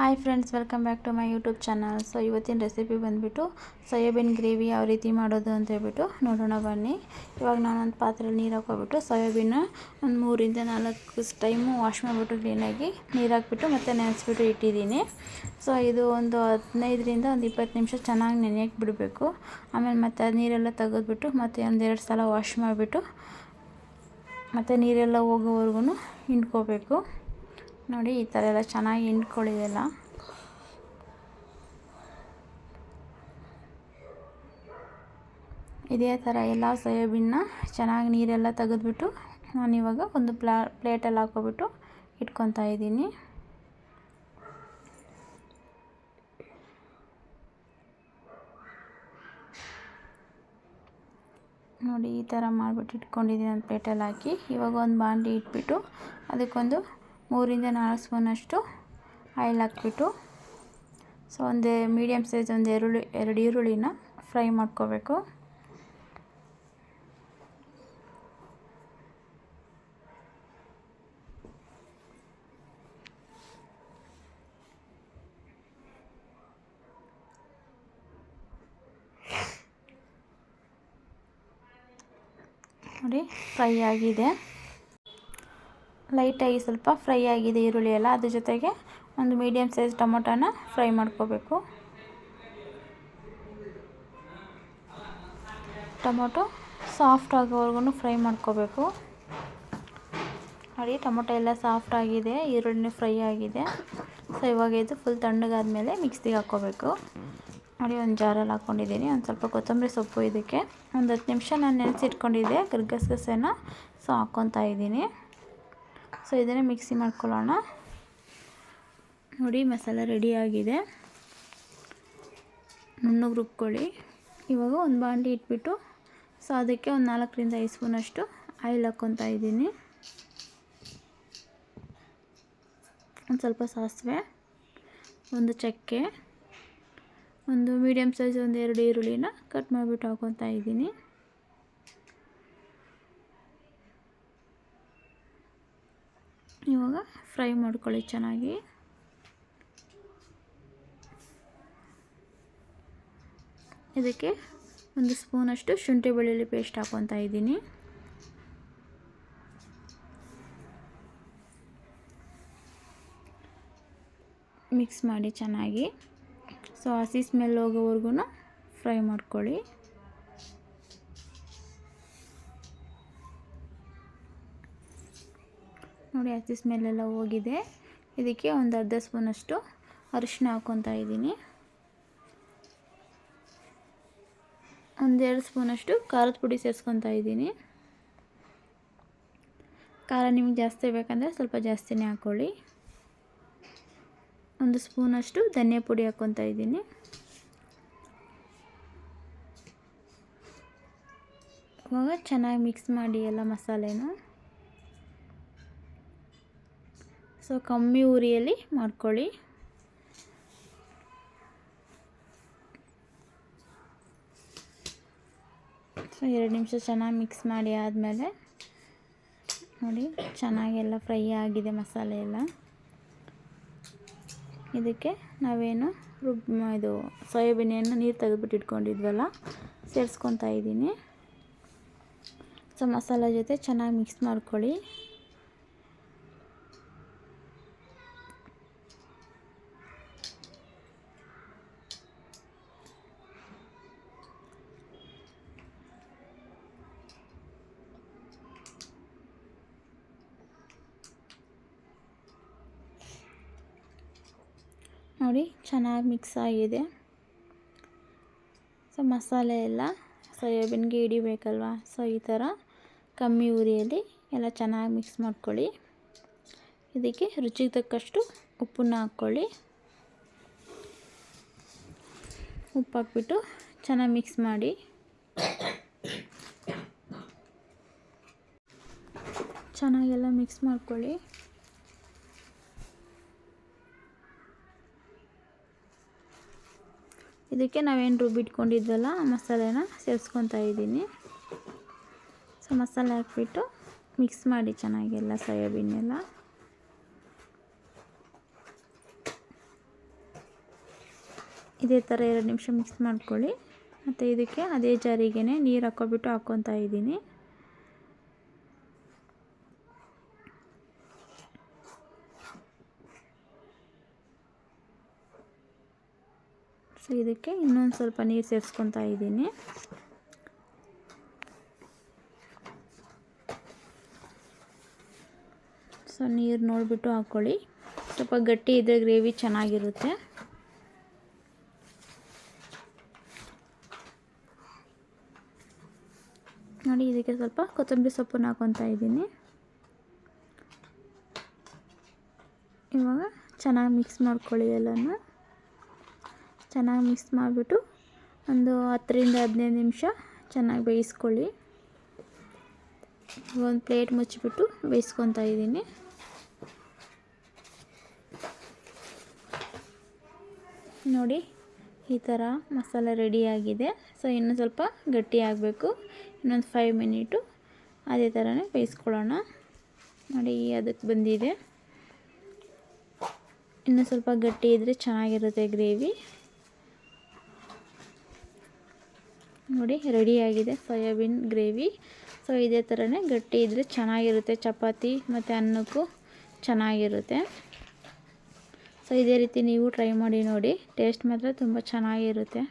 Hi friends welcome back to my YouTube channel so ಇವತ್ತಿನ recipe ಬಂದುಬಿಟ್ಟು soybean gravy ಯಾವ ರೀತಿ ಮಾಡೋದು ಅಂತ ಹೇಳ್ಬಿಟ್ಟು ನೋಡೋಣ, ಬನ್ನಿ. ಇವಾಗ ನಾನೊಂದು ಪಾತ್ರೆಯಲ್ಲಿ ನೀರು ಹಾಕೋಬಿಟ್ಟು ಸೋಯಾಬೀನ ಒಂದು ಮೂರಿಂದ ನಾಲ್ಕು ಟೈಮು ವಾಶ್ ಮಾಡಿಬಿಟ್ಟು ಕ್ಲೀನಾಗಿ ನೀರು ಹಾಕ್ಬಿಟ್ಟು ಮತ್ತು ನೆನೆಸ್ಬಿಟ್ಟು ಇಟ್ಟಿದ್ದೀನಿ. ಸೊ ಇದು ಒಂದು ಹದಿನೈದರಿಂದ ಒಂದು ಇಪ್ಪತ್ತು ನಿಮಿಷ ಚೆನ್ನಾಗಿ ನೆನೆಯಕ್ಕೆ ಬಿಡಬೇಕು. ಆಮೇಲೆ ಮತ್ತೆ ಅದು ನೀರೆಲ್ಲ ತೆಗೆದ್ಬಿಟ್ಟು ಮತ್ತೆ ಒಂದೆರಡು ಸಲ ವಾಶ್ ಮಾಡಿಬಿಟ್ಟು ಮತ್ತು ನೀರೆಲ್ಲ ಹೋಗೋವರೆಗೂ ಹಿಂಡ್ಕೋಬೇಕು. ನೋಡಿ, ಈ ಥರ ಎಲ್ಲ ಚೆನ್ನಾಗಿ ಹಿಂಡ್ಕೊಳ್ಳಿದೆಲ್ಲ ಇದೇ ಥರ ಎಲ್ಲ ಸೋಯಾಬೀನ್ನ ಚೆನ್ನಾಗಿ ನೀರೆಲ್ಲ ತೆಗೆದ್ಬಿಟ್ಟು ಇವಾಗ ಒಂದು ಪ್ಲಾ ಪ್ಲೇಟಲ್ಲಿ ಹಾಕೋಬಿಟ್ಟು ಇಟ್ಕೊತಾ ಇದ್ದೀನಿ. ನೋಡಿ, ಈ ಥರ ಮಾಡಿಬಿಟ್ಟು ಇಟ್ಕೊಂಡಿದ್ದೀನಿ, ಒಂದು ಪ್ಲೇಟಲ್ಲಿ ಹಾಕಿ. ಇವಾಗ ಒಂದು ಬಾಂಡಿ ಇಟ್ಬಿಟ್ಟು ಅದಕ್ಕೊಂದು ಮೂರಿಂದ ನಾಲ್ಕು ಸ್ಪೂನಷ್ಟು ಆಯಿಲ್ ಹಾಕ್ಬಿಟ್ಟು ಸೊ ಒಂದು ಮೀಡಿಯಮ್ ಸೈಜ್ ಒಂದು ಈರುಳ್ಳಿ ಎರಡು ಈರುಳ್ಳಿನ ಫ್ರೈ ಮಾಡ್ಕೋಬೇಕು. ನೋಡಿ ಫ್ರೈ ಆಗಿದೆ. ಲೈಟಾಗಿ ಸ್ವಲ್ಪ ಫ್ರೈ ಆಗಿದೆ ಈರುಳ್ಳಿ ಎಲ್ಲ. ಅದ್ರ ಜೊತೆಗೆ ಒಂದು ಮೀಡಿಯಮ್ ಸೈಜ್ ಟೊಮೊಟೊನ ಫ್ರೈ ಮಾಡ್ಕೋಬೇಕು. ಟೊಮೊಟೊ ಸಾಫ್ಟ್ ಆಗೋವರೆಗೂ ಫ್ರೈ ಮಾಡ್ಕೋಬೇಕು. ನೋಡಿ, ಟೊಮೊಟೊ ಎಲ್ಲ ಸಾಫ್ಟ್ ಆಗಿದೆ, ಈರುಳ್ಳಿನೂ ಫ್ರೈ ಆಗಿದೆ. ಸೊ ಇವಾಗ ಇದು ಫುಲ್ ತಣ್ಣಗಾದ್ಮೇಲೆ ಮಿಕ್ಸಿಗೆ ಹಾಕ್ಕೋಬೇಕು. ನೋಡಿ, ಒಂದು ಜಾರಲ್ಲಿ ಹಾಕ್ಕೊಂಡಿದ್ದೀನಿ. ಒಂದು ಸ್ವಲ್ಪ ಕೊತ್ತಂಬರಿ ಸೊಪ್ಪು ಇದಕ್ಕೆ. ಒಂದು ಹತ್ತು ನಿಮಿಷ ನಾನು ನೆನೆಸಿಟ್ಕೊಂಡಿದ್ದೆ ಗರ್ಗಸಗಸೆನ ಸೊ ಹಾಕ್ಕೊತಾ ಇದ್ದೀನಿ. ಸೊ ಇದನ್ನೇ ಮಿಕ್ಸಿ ಮಾಡ್ಕೊಳ್ಳೋಣ. ನೋಡಿ ಮಸಾಲೆ ರೆಡಿಯಾಗಿದೆ ನುಣ್ಣಗೆ ರುಬ್ಕೊಳ್ಳಿ. ಇವಾಗ ಒಂದು ಬಾಂಡಿ ಇಟ್ಬಿಟ್ಟು, ಸೊ ಅದಕ್ಕೆ ಒಂದು ನಾಲ್ಕರಿಂದ ಐದು ಸ್ಪೂನಷ್ಟು ಆಯಿಲ್ ಹಾಕ್ಕೊತಾ ಇದ್ದೀನಿ. ಒಂದು ಸ್ವಲ್ಪ ಸಾಸಿವೆ, ಒಂದು ಚಕ್ಕೆ, ಒಂದು ಮೀಡಿಯಮ್ ಸೈಜ್ ಒಂದು ಎರಡು ಈರುಳ್ಳಿನ ಕಟ್ ಮಾಡಿಬಿಟ್ಟು ಹಾಕ್ಕೊತಾ ಇದ್ದೀನಿ. ಇವಾಗ ಫ್ರೈ ಮಾಡ್ಕೊಳ್ಳಿ ಚೆನ್ನಾಗಿ. ಇದಕ್ಕೆ ಒಂದು ಸ್ಪೂನಷ್ಟು ಶುಂಠಿ ಬೆಳ್ಳುಳ್ಳಿ ಪೇಸ್ಟ್ ಹಾಕ್ಕೊತಾ ಇದ್ದೀನಿ. ಮಿಕ್ಸ್ ಮಾಡಿ ಚೆನ್ನಾಗಿ. ಸೊ ಹಸಿ ಸ್ಮೆಲ್ ಹೋಗೋವರೆಗೂ ಫ್ರೈ ಮಾಡ್ಕೊಳ್ಳಿ. ನೋಡಿ ಹಸಿ ಸ್ಮೆಲ್ಲೆಲ್ಲ ಹೋಗಿದೆ. ಇದಕ್ಕೆ ಒಂದು ಅರ್ಧ ಸ್ಪೂನಷ್ಟು ಅರಿಶಿನ ಹಾಕ್ಕೊತಾ ಇದ್ದೀನಿ. ಒಂದೆರಡು ಸ್ಪೂನಷ್ಟು ಖಾರದ ಪುಡಿ ಸೇರಿಸ್ಕೊತಾ ಇದ್ದೀನಿ. ಖಾರ ನಿಮಗೆ ಜಾಸ್ತಿ ಬೇಕಂದರೆ ಸ್ವಲ್ಪ ಜಾಸ್ತಿನೇ ಹಾಕ್ಕೊಳ್ಳಿ ಒಂದು ಸ್ಪೂನಷ್ಟು ಧನಿಯಾ ಪುಡಿ ಹಾಕ್ಕೊತಾ ಇದ್ದೀನಿ. ಇವಾಗ ಚೆನ್ನಾಗಿ ಮಿಕ್ಸ್ ಮಾಡಿ ಎಲ್ಲ ಮಸಾಲೆನ. ಸೊ ಕಮ್ಮಿ ಉರಿಯಲ್ಲಿ ಮಾಡ್ಕೊಳ್ಳಿ. ಸೊ ಎರಡು ನಿಮಿಷ ಚೆನ್ನಾಗಿ ಮಿಕ್ಸ್ ಮಾಡಿ ಆದಮೇಲೆ ನೋಡಿ, ಚೆನ್ನಾಗೆಲ್ಲ ಫ್ರೈ ಆಗಿದೆ ಮಸಾಲೆ ಎಲ್ಲ. ಇದಕ್ಕೆ ನಾವೇನು ರುಬ್, ಇದು ಸೋಯಾಬೀನಿಯನ್ನು ನೀರು ತೆಗೆದುಬಿಟ್ಟು ಇಟ್ಕೊಂಡಿದ್ವಲ್ಲ, ಸೇರಿಸ್ಕೊತಾ ಇದ್ದೀನಿ. ಸೊ ಮಸಾಲೆ ಜೊತೆ ಚೆನ್ನಾಗಿ ಮಿಕ್ಸ್ ಮಾಡ್ಕೊಳ್ಳಿ. ನೋಡಿ, ಚೆನ್ನಾಗಿ ಮಿಕ್ಸ್ ಆಗಿದೆ. ಸೊ ಮಸಾಲೆ ಎಲ್ಲ, ಸೋಯಾಬೀನ್ಗೆ ಹಿಡಿಬೇಕಲ್ವ? ಸೊ ಈ ಥರ ಕಮ್ಮಿ ಉರಿಯಲ್ಲಿ ಎಲ್ಲ ಚೆನ್ನಾಗಿ ಮಿಕ್ಸ್ ಮಾಡ್ಕೊಳ್ಳಿ. ಇದಕ್ಕೆ ರುಚಿಗೆ ತಕ್ಕಷ್ಟು ಉಪ್ಪನ್ನ ಹಾಕ್ಕೊಳ್ಳಿ. ಉಪ್ಪು ಹಾಕ್ಬಿಟ್ಟು ಚೆನ್ನಾಗಿ ಮಿಕ್ಸ್ ಮಾಡಿ. ಚೆನ್ನಾಗೆಲ್ಲ ಮಿಕ್ಸ್ ಮಾಡ್ಕೊಳ್ಳಿ. ಇದಕ್ಕೆ ನಾವೇನು ಆ ಮಸಾಲೆನ ಸೇರಿಸ್ಕೊತಾ ಇದ್ದೀನಿ. ಸೊ ಮಸಾಲೆ ಹಾಕ್ಬಿಟ್ಟು ಮಿಕ್ಸ್ ಮಾಡಿ ಚೆನ್ನಾಗೆಲ್ಲ ಸೋಯಾಬೀನ್ ಎಲ್ಲ. ಇದೇ ಥರ ಎರಡು ನಿಮಿಷ ಮಿಕ್ಸ್ ಮಾಡ್ಕೊಳ್ಳಿ. ಮತ್ತು ಇದಕ್ಕೆ ಅದೇ ಜಾರಿಗೆ ನೀರು ಹಾಕ್ಕೊಬಿಟ್ಟು ಹಾಕ್ಕೊತಾ ಇದ್ದೀನಿ. ಸೊ ಇದಕ್ಕೆ ಇನ್ನೊಂದು ಸ್ವಲ್ಪ ನೀರು ಸೇರಿಸ್ಕೊತಾ ಇದ್ದೀನಿ. ಸೊ ನೀರು ನೋಡಿಬಿಟ್ಟು ಹಾಕ್ಕೊಳ್ಳಿ ಸ್ವಲ್ಪ ಗಟ್ಟಿ ಇದ್ದರೆ ಗ್ರೇವಿ ಚೆನ್ನಾಗಿರುತ್ತೆ. ನೋಡಿ, ಇದಕ್ಕೆ ಸ್ವಲ್ಪ ಕೊತ್ತಂಬರಿ ಸೊಪ್ಪನ್ನು ಹಾಕೊತಾ ಇದ್ದೀನಿ. ಇವಾಗ ಚೆನ್ನಾಗಿ ಮಿಕ್ಸ್ ಮಾಡ್ಕೊಳ್ಳಿ ಎಲ್ಲನೂ. ಚೆನ್ನಾಗಿ ಮಿಕ್ಸ್ ಮಾಡಿಬಿಟ್ಟು ಒಂದು ಹತ್ತರಿಂದ ಹದಿನೈದು ನಿಮಿಷ ಚೆನ್ನಾಗಿ ಬೇಯಿಸ್ಕೊಳ್ಳಿ. ಒಂದು ಪ್ಲೇಟ್ ಮುಚ್ಚಿಬಿಟ್ಟು ಬೇಯಿಸ್ಕೊತಾ ಇದ್ದೀನಿ. ನೋಡಿ, ಈ ಥರ ಮಸಾಲೆ ರೆಡಿಯಾಗಿದೆ ಸೊ, ಇನ್ನು ಸ್ವಲ್ಪ ಗಟ್ಟಿ ಆಗಬೇಕು. ಇನ್ನೊಂದು ಫೈವ್ ಮಿನಿಟು ಅದೇ ಥರನೇ ಬೇಯಿಸ್ಕೊಳ್ಳೋಣ. ನೋಡಿ, ಅದಕ್ಕೆ ಬಂದಿದೆ. ಇನ್ನೂ ಸ್ವಲ್ಪ ಗಟ್ಟಿ ಇದ್ದರೆ ಚೆನ್ನಾಗಿರುತ್ತೆ ಗ್ರೇವಿ. ನೋಡಿ ರೆಡಿಯಾಗಿದೆ ಸೋಯಾಬೀನ್ ಗ್ರೇವಿ. ಸೊ ಇದೇ ಥರನೇ ಗಟ್ಟಿ ಇದ್ದರೆ ಚೆನ್ನಾಗಿರುತ್ತೆ. ಚಪಾತಿ ಮತ್ತು ಅನ್ನಕ್ಕೂ ಚೆನ್ನಾಗಿರುತ್ತೆ. ಸೊ ಇದೇ ರೀತಿ ನೀವು ಟ್ರೈ ಮಾಡಿ ನೋಡಿ. ಟೇಸ್ಟ್ ಮಾತ್ರ ತುಂಬ ಚೆನ್ನಾಗಿರುತ್ತೆ.